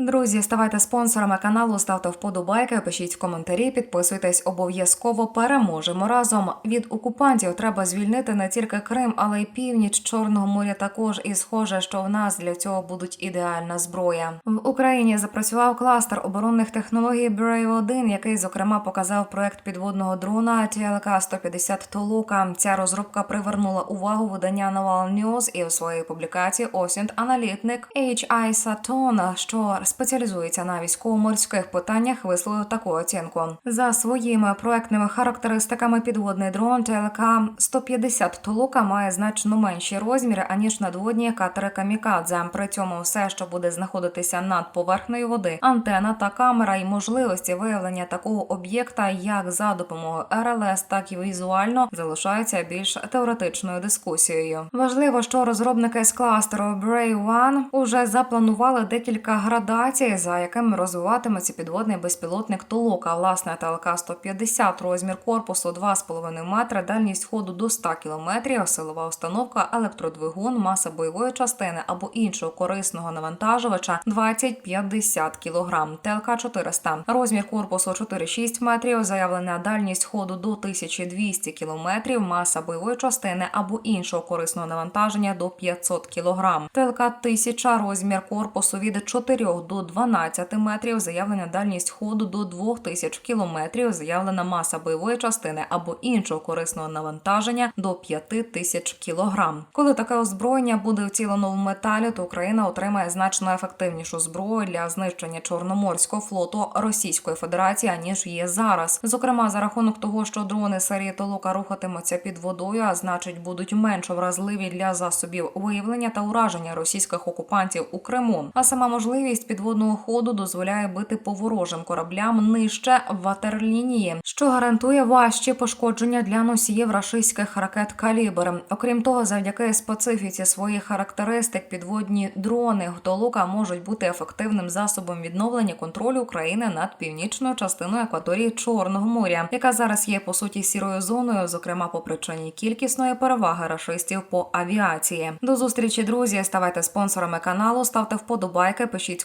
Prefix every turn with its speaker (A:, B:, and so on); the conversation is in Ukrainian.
A: Друзі, ставайте спонсорами каналу, ставте вподобайки, пишіть коментарі, підписуйтесь обов'язково. Переможемо разом. Від окупантів треба звільнити не тільки Крим, але й північ Чорного моря. Також і схоже, що в нас для цього будуть ідеальна зброя. В Україні запрацював кластер оборонних технологій Brave 1 який зокрема показав проект підводного дрона TLK 150 Толука. Ця розробка привернула увагу видання Naval News і у своїй публікації Осінт аналітник H.I. Saton, що спеціалізується на військово-морських питаннях, висловив таку оцінку. За своїми проектними характеристиками підводний дрон TLK 150 Толука має значно менші розміри аніж надводні катери Камікадзе. При цьому все, що буде знаходитися над поверхнею води, антена та камера і можливості виявлення такого об'єкта, як за допомогою РЛС, так і візуально, залишаються більш теоретичною дискусією. Важливо, що розробники з кластеру Brave One уже запланували декілька градацій, за якими розвиватиметься підводний безпілотник Толока. Власне, ТЛК 150 розмір корпусу 2,5 метри, дальність ходу до 100 км, силова установка, електродвигун, маса бойової частини або іншого корисного навантажувача 20-50 кг. ТЛК 400 розмір корпусу 4,6 метрів, заявлена дальність ходу до 1200 км, маса бойової частини або іншого корисного навантаження до 500 кг. ТЛК 1000 розмір корпусу від 4 до 12 метрів, заявлена дальність ходу до 2000 км, заявлена маса бойової частини або іншого корисного навантаження до 5000 кг. Коли таке озброєння буде вцілено в металі, то Україна отримає значно ефективнішу зброю для знищення Чорноморського флоту Російської Федерації аніж є зараз. Зокрема, за рахунок того, що дрони серії Толока рухатимуться під водою, а значить будуть менш вразливі для засобів виявлення та ураження російських окупантів у Криму. А сама можливість підводного ходу дозволяє бити по ворожим кораблям нижче ватерлінії, що гарантує важчі пошкодження для носіїв рашистських ракет калібр. Окрім того, завдяки специфіці своїх характеристик, підводні дрони Толука можуть бути ефективним засобом відновлення контролю України над північною частиною акваторії Чорного моря, яка зараз є по суті сірою зоною, зокрема по причині кількісної переваги рашистів по авіації. До зустрічі, друзі. Ставайте спонсорами каналу, ставте вподобайки, пишіть